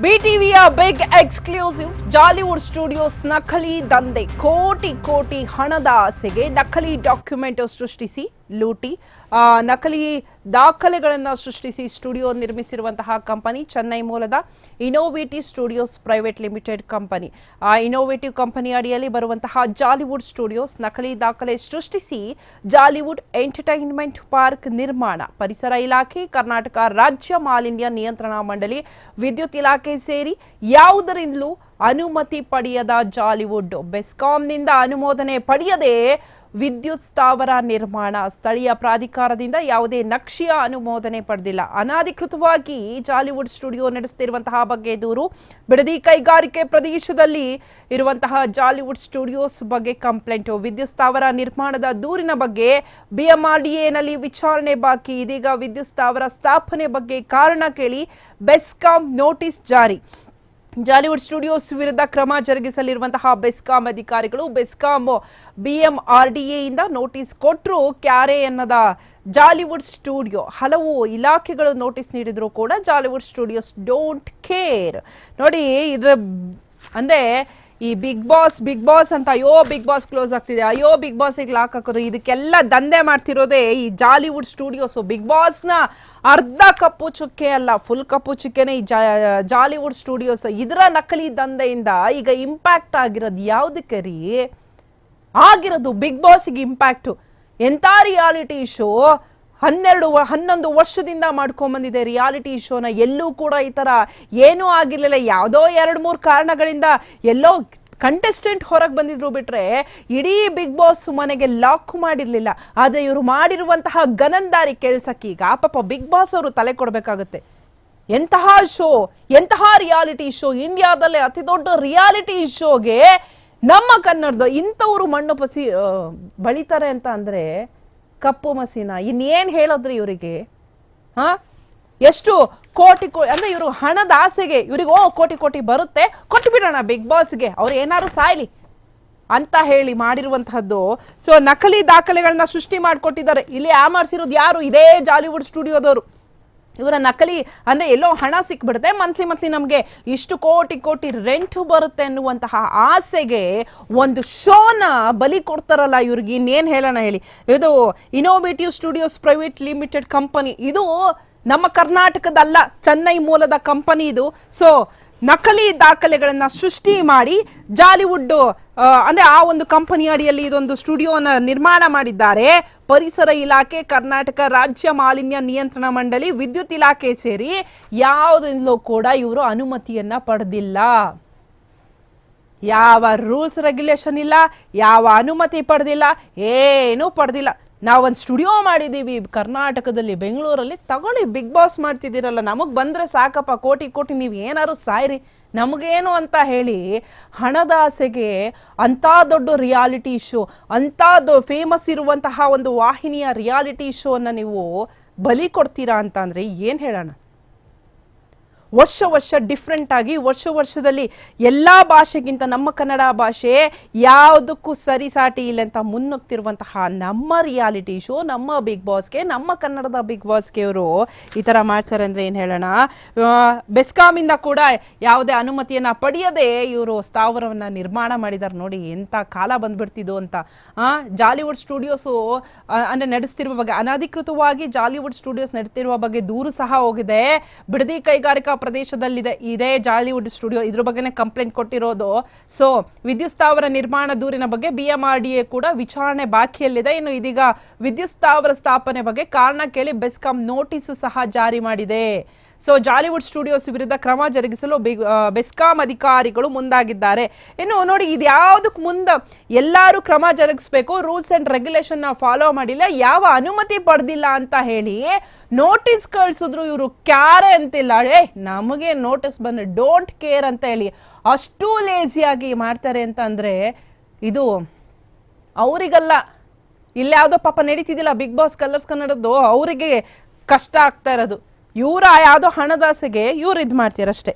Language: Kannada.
ಬಿಟಿವಿಯ ಬಿಗ್ ಎಕ್ಸ್ಕ್ಲೂಸಿವ್ ಜಾಲಿವುಡ್ ಸ್ಟುಡಿಯೋಸ್ ನಕಲಿ ದಂಧೆ ಕೋಟಿ ಕೋಟಿ ಹಣದ ಆಸೆಗೆ ನಕಲಿ ಡಾಕ್ಯುಮೆಂಟ್ ಸೃಷ್ಟಿಸಿ ಲೂಟಿ. ನಕಲಿ ದಾಖಲೆಗಳನ್ನು ಸೃಷ್ಟಿಸಿ ಸ್ಟುಡಿಯೋ ನಿರ್ಮಿಸಿರುವಂತಹ ಕಂಪನಿ ಚೆನ್ನೈ ಮೂಲದ innovative studios private limited company. ಆ ಇನೋವೇಟಿವ್ ಕಂಪನಿ ಅಡಿಯಲ್ಲಿ ಬರುವಂತಹ ಜಾಲಿವುಡ್ ಸ್ಟುಡಿಯೋಸ್ ನಕಲಿ ದಾಖಲೆ ಸೃಷ್ಟಿಸಿ ಜಾಲಿವುಡ್ ಎಂಟರ್ಟೈನ್ಮೆಂಟ್ ಪಾರ್ಕ್ ನಿರ್ಮಾಣ. ಪರಿಸರ ಇಲಾಖೆ, ಕರ್ನಾಟಕ ರಾಜ್ಯ ಮಾಲಿನ್ಯ ನಿಯಂತ್ರಣ ಮಂಡಳಿ, ವಿದ್ಯುತ್ ಇಲಾಖೆ ಸೇರಿ ಯಾವುದರಿಂದಲೂ ಅನುಮತಿ ಪಡೆಯದ ಜಾಲಿವುಡ್. ಬೆಸ್ಕಾಂನಿಂದ ಅನುಮೋದನೆ ಪಡೆಯದೆ ವಿದ್ಯುತ್ ಸ್ಥಾವರ ನಿರ್ಮಾಣ ಸ್ಥಳೀಯ ಪ್ರಾಧಿಕಾರದಿಂದ ಯಾವುದೇ ನಕ್ಷೆಯ ಅನುಮೋದನೆ ಪಡೆದಿಲ್ಲ. ಅನಾಧಿಕೃತವಾಗಿ ಜಾಲಿವುಡ್ ಸ್ಟುಡಿಯೋ ನಡೆಸುತ್ತಿರುವಂತಹ ಬಗ್ಗೆ ದೂರು, ಬಿಡದಿ ಕೈಗಾರಿಕೆ ಪ್ರದೇಶದಲ್ಲಿ ಇರುವಂತಹ ಜಾಲಿವುಡ್ ಸ್ಟುಡಿಯೋಸ್ ಬಗ್ಗೆ ಕಂಪ್ಲೇಂಟ್. ವಿದ್ಯುತ್ ಸ್ಥಾವರ ನಿರ್ಮಾಣದ ದೂರಿನ ಬಗ್ಗೆ ಬಿಎಂಆರ್ಡಿಎನಲ್ಲಿ ವಿಚಾರಣೆ ಬಾಕಿ. ಇದೀಗ ವಿದ್ಯುತ್ ಸ್ಥಾವರ ಸ್ಥಾಪನೆ ಬಗ್ಗೆ ಕಾರಣ ಕೇಳಿ ಬೆಸ್ಕಾಂ ನೋಟಿಸ್ ಜಾರಿ. ಜಾಲಿವುಡ್ ಸ್ಟುಡಿಯೋಸ್ ವಿರುದ್ಧ ಕ್ರಮ ಜರುಗಿಸಲಿರುವಂತಹ ಬೆಸ್ಕಾಂ ಅಧಿಕಾರಿಗಳು. ಬೆಸ್ಕಾಂ ಬಿಎಂಆರ್ಡಿಎಯಿಂದ ನೋಟಿಸ್ ಕೊಟ್ಟರು ಕ್ಯಾರೆ ಎನ್ನದ ಜಾಲಿವುಡ್ ಸ್ಟುಡಿಯೋ, ಹಲವು ಇಲಾಖೆಗಳು ನೋಟಿಸ್ ನೀಡಿದ್ರು ಕೂಡ ಜಾಲಿವುಡ್ ಸ್ಟುಡಿಯೋಸ್ ಡೋಂಟ್ ಕೇರ್. ನೋಡಿ, ಇದ್ರ ಅಂದ್ರೆ ಈ ಬಿಗ್ ಬಾಸ್ ಬಿಗ್ ಬಾಸ್ ಅಂತ ಅಯ್ಯೋ ಬಿಗ್ ಬಾಸ್ ಕ್ಲೋಸ್ ಆಗ್ತಿದೆ. ಅಯ್ಯೋ ಬಿಗ್ ಬಾಸಿಗೆ ಲಾಕ್ ಹಾಕೋರು ಇದಕ್ಕೆಲ್ಲ ದಂಧೆ ಮಾಡ್ತಿರೋದೇ ಈ ಜಾಲಿವುಡ್ ಸ್ಟುಡಿಯೋಸ್ ಬಿಗ್ ಬಾಸ್ನ ಅರ್ಧ ಕಪ್ಪು ಚುಕ್ಕೆ ಅಲ್ಲ ಫುಲ್ ಕಪ್ಪು ಚುಕ್ಕೆನೇ ಈ ಜಾಲಿವುಡ್ ಸ್ಟುಡಿಯೋಸ್ ಇದರ ನಕಲಿ ದಂಧೆಯಿಂದ ಈಗ ಇಂಪ್ಯಾಕ್ಟ್ ಆಗಿರೋದು ಯಾವುದಕ್ಕೆ ರೀ? ಆಗಿರೋದು ಬಿಗ್ ಬಾಸ್ಗೆ ಇಂಪ್ಯಾಕ್ಟು ಎಂಥ ರಿಯಾಲಿಟಿ ಶೋ ಹನ್ನೆರಡು ಹನ್ನೊಂದು ವರ್ಷದಿಂದ ಮಾಡ್ಕೊಂಬಂದಿದೆ ರಿಯಾಲಿಟಿ ಶೋನ ಎಲ್ಲೂ ಕೂಡ ಈ ಥರ ಏನೂ ಆಗಿರಲಿಲ್ಲ. ಯಾವುದೋ ಎರಡು ಮೂರು ಕಾರಣಗಳಿಂದ ಎಲ್ಲೋ ಕಂಟೆಸ್ಟೆಂಟ್ ಹೊರಗೆ ಬಂದಿದ್ರು ಬಿಟ್ರೆ ಇಡೀ ಬಿಗ್ ಬಾಸ್ ಮನೆಗೆ ಲಾಕ್ ಮಾಡಿರಲಿಲ್ಲ. ಆದರೆ ಇವರು ಮಾಡಿರುವಂತಹ ಗನಂದಾರಿ ಈಗ ಪಾಪ ಬಿಗ್ ಬಾಸ್ ಅವರು ತಲೆ ಕೊಡಬೇಕಾಗುತ್ತೆ. ಎಂತಹ ಶೋ ಎಂತಹ ರಿಯಾಲಿಟಿ ಶೋ ಇಂಡಿಯಾದಲ್ಲೇ ಅತಿ ದೊಡ್ಡ ರಿಯಾಲಿಟಿ ಶೋಗೆ ನಮ್ಮ ಕನ್ನಡದ ಇಂಥವ್ರು ಮಣ್ಣು ಪಸಿ ಬಳಿತಾರೆ ಅಂತ ಅಂದ್ರೆ ಕಪ್ಪು ಮಸೀನ. ಇನ್ನೇನ್ ಹೇಳಿದ್ರಿ ಇವರಿಗೆ? ಹಾ? ಎಷ್ಟು ಕೋಟಿ ಕೋ ಅಂದ್ರೆ ಇವರು ಹಣದ ಆಸೆಗೆ ಇವ್ರಿಗೆ, ಓ, ಕೋಟಿ ಕೋಟಿ ಬರುತ್ತೆ ಕೊಟ್ಟು ಬಿಡೋಣ ಬಿಗ್ ಬಾಸ್ಗೆ. ಅವ್ರು ಏನಾದ್ರು ಸಾಯ್ಲಿ ಅಂತ ಹೇಳಿ ಮಾಡಿರುವಂತಹದ್ದು. ಸೊ ನಕಲಿ ದಾಖಲೆಗಳನ್ನ ಸೃಷ್ಟಿ ಮಾಡಿಕೊಟ್ಟಿದ್ದಾರೆ. ಇಲ್ಲಿ ಆಮರ್ಸಿರೋದು ಯಾರು? ಇದೇ ಜಾಲಿವುಡ್ ಸ್ಟುಡಿಯೋದವರು. ಇವರ ನಕಲಿ ಅಂದ್ರೆ ಎಲ್ಲೋ ಹಣ ಸಿಕ್ಬಿಡುತ್ತೆ. ಮಂತ್ಲಿ ಮಂತ್ಲಿ ನಮಗೆ ಇಷ್ಟು ಕೋಟಿ ಕೋಟಿ ರೆಂಟ್ ಬರುತ್ತೆ ಅನ್ನುವಂತಹ ಆಸೆಗೆ ಒಂದು ಶೋನ ಬಲಿ ಕೊಡ್ತಾರಲ್ಲ ಇವ್ರಿಗೆ. ಇನ್ನೇನು ಹೇಳೋಣ ಹೇಳಿ. ಇದು innovative studios private limited company ಇದು ನಮ್ಮ ಕರ್ನಾಟಕದಲ್ಲ ಚೆನ್ನೈ ಮೂಲದ ಕಂಪನಿ ಇದು. ಸೊ ನಕಲಿ ದಾಖಲೆಗಳನ್ನು ಸೃಷ್ಟಿ ಮಾಡಿ ಜಾಲಿವುಡ್ ಅಂದ್ರೆ ಆ ಒಂದು ಕಂಪನಿ ಅಡಿಯಲ್ಲಿ ಇದೊಂದು ಸ್ಟುಡಿಯೋನ ನಿರ್ಮಾಣ ಮಾಡಿದ್ದಾರೆ. ಪರಿಸರ ಇಲಾಖೆ, ಕರ್ನಾಟಕ ರಾಜ್ಯ ಮಾಲಿನ್ಯ ನಿಯಂತ್ರಣ ಮಂಡಳಿ, ವಿದ್ಯುತ್ ಇಲಾಖೆ ಸೇರಿ ಯಾವುದಿಂದಲೂ ಕೂಡ ಇವರು ಅನುಮತಿಯನ್ನ ಪಡೆದಿಲ್ಲ. ಯಾವ ರೂಲ್ಸ್ ರೆಗ್ಯುಲೇಷನ್ ಇಲ್ಲ, ಯಾವ ಅನುಮತಿ ಪಡೆದಿಲ್ಲ, ಏನೂ ಪಡೆದಿಲ್ಲ. ನಾವೊಂದು ಸ್ಟುಡಿಯೋ ಮಾಡಿದ್ದೀವಿ, ಕರ್ನಾಟಕದಲ್ಲಿ, ಬೆಂಗಳೂರಲ್ಲಿ. ತಗೊಳ್ಳಿ, ಬಿಗ್ ಬಾಸ್ ಮಾಡ್ತಿದ್ದೀರಲ್ಲ, ನಮಗೆ ಬಂದರೆ ಸಾಕಪ್ಪ, ಕೋಟಿ ಕೋಟಿ, ನೀವು ಏನಾದ್ರು ಸಾಯ್ರಿ. ನಮಗೇನು ಅಂತ ಹೇಳಿ ಹಣದ ಆಸೆಗೆ ಅಂಥ ದೊಡ್ಡ ರಿಯಾಲಿಟಿ ಶೋ, ಅಂಥ ಫೇಮಸ್ ಇರುವಂತಹ ಒಂದು ವಾಹಿನಿಯ ರಿಯಾಲಿಟಿ ಶೋನ ನೀವು ಬಲಿ ಕೊಡ್ತೀರಾ ಅಂತ ಅಂದರೆ ಏನು ಹೇಳೋಣ? ವರ್ಷ ವರ್ಷ ಡಿಫ್ರೆಂಟ್ ಆಗಿ ವರ್ಷ ವರ್ಷದಲ್ಲಿ ಎಲ್ಲ ಭಾಷೆಗಿಂತ ನಮ್ಮ ಕನ್ನಡ ಭಾಷೆ ಯಾವುದಕ್ಕೂ ಸರಿಸಾಟಿ ಇಲ್ಲ ಅಂತ ಮುನ್ನುಗ್ತಿರುವಂತಹ ನಮ್ಮ ರಿಯಾಲಿಟಿ ಶೋ ನಮ್ಮ ಬಿಗ್ ಬಾಸ್ಗೆ ನಮ್ಮ ಕನ್ನಡದ ಬಿಗ್ ಬಾಸ್ಗೆ ಇವರು ಈ ಥರ ಮಾಡ್ತಾರೆ ಅಂದರೆ ಏನು ಹೇಳೋಣ? ಬೆಸ್ಕಾಮಿಂದ ಕೂಡ ಯಾವುದೇ ಅನುಮತಿಯನ್ನು ಪಡೆಯದೆ ಇವರು ಸ್ಥಾವರವನ್ನು ನಿರ್ಮಾಣ ಮಾಡಿದ್ದಾರೆ ನೋಡಿ ಎಂಥ ಕಾಲ ಬಂದ್ಬಿಡ್ತಿದ್ದು ಅಂತ. ಜಾಲಿವುಡ್ ಸ್ಟುಡಿಯೋಸು ಅಂದರೆ ನಡೆಸ್ತಿರುವ ಬಗ್ಗೆ ಅನಧಿಕೃತವಾಗಿ ಜಾಲಿವುಡ್ ಸ್ಟುಡಿಯೋಸ್ ನಡೆಸ್ತಿರುವ ಬಗ್ಗೆ ದೂರು ಸಹ ಹೋಗಿದೆ. ಬಿಡದಿ ಕೈಗಾರಿಕಾ ಪ್ರದೇಶದಲ್ಲಿದೆ. ಇದೇ ಜಾಲಿವುಡ್ ಸ್ಟುಡಿಯೋ. ಇದ್ರ ಬಗ್ಗೆನೇ ಕಂಪ್ಲೇಂಟ್ ಕೊಟ್ಟಿರೋದು. ಸೊ ವಿದ್ಯುತ್ ಸ್ಥಾವರ ನಿರ್ಮಾಣ ದೂರಿನ ಬಗ್ಗೆ B M R D A ಕೂಡ ವಿಚಾರಣೆ ಬಾಕಿಯಲ್ಲಿದೆ. ಇನ್ನು ಇದೀಗ ವಿದ್ಯುತ್ ಸ್ಥಾವರ ಸ್ಥಾಪನೆ ಬಗ್ಗೆ ಕಾರಣ ಕೇಳಿ ಬೆಸ್ಕಾಂ ನೋಟಿಸ್ ಸಹ ಜಾರಿ ಮಾಡಿದೆ. ಸೊ ಜಾಲಿವುಡ್ ಸ್ಟುಡಿಯೋಸ್ ವಿರುದ್ಧ ಕ್ರಮ ಜರುಗಿಸಲು ಬೆಸ್ಕಾಂ ಅಧಿಕಾರಿಗಳು ಮುಂದಾಗಿದ್ದಾರೆ. ಇನ್ನು ನೋಡಿ, ಇದು ಯಾವುದಕ್ಕೆ ಮುಂದೆ ಎಲ್ಲರೂ ಕ್ರಮ ಜರುಗಿಸಬೇಕು ರೂಲ್ಸ್ ಅಂಡ್ ರೆಗ್ಯುಲೇಷನ್ ಫಾಲೋ ಮಾಡಿಲ್ಲ, ಯಾವ ಅನುಮತಿ ಪಡೆದಿಲ್ಲ ಅಂತ ಹೇಳಿ ನೋಟಿಸ್ ಕಳಿಸಿದ್ರು ಇವರು ಕ್ಯಾರೆ ಅಂತಿಲ್ಲ. ಏ, ನಮಗೆ ನೋಟಿಸ್ ಬಂದು ಡೋಂಟ್ ಕೇರ್ ಅಂತ ಹೇಳಿ ಅಷ್ಟು ಲೇಸಿಯಾಗಿ ಮಾಡ್ತಾರೆ ಅಂತ ಅಂದರೆ ಇದು ಅವರಿಗಲ್ಲ. ಇಲ್ಲ ಯಾವುದೋ ಪಾಪ ನಡೀತಿದ್ದಿಲ್ಲ ಬಿಗ್ ಬಾಸ್ ಕಲರ್ಸ್ ಕನ್ನಡದ್ದು ಅವರಿಗೆ ಕಷ್ಟ ಆಗ್ತಾ ಇರೋದು. ಇವರ ಯಾವುದೋ ಹಣದಾಸೆಗೆ ಇವ್ರು ಇದು ಮಾಡ್ತೀರಷ್ಟೇ.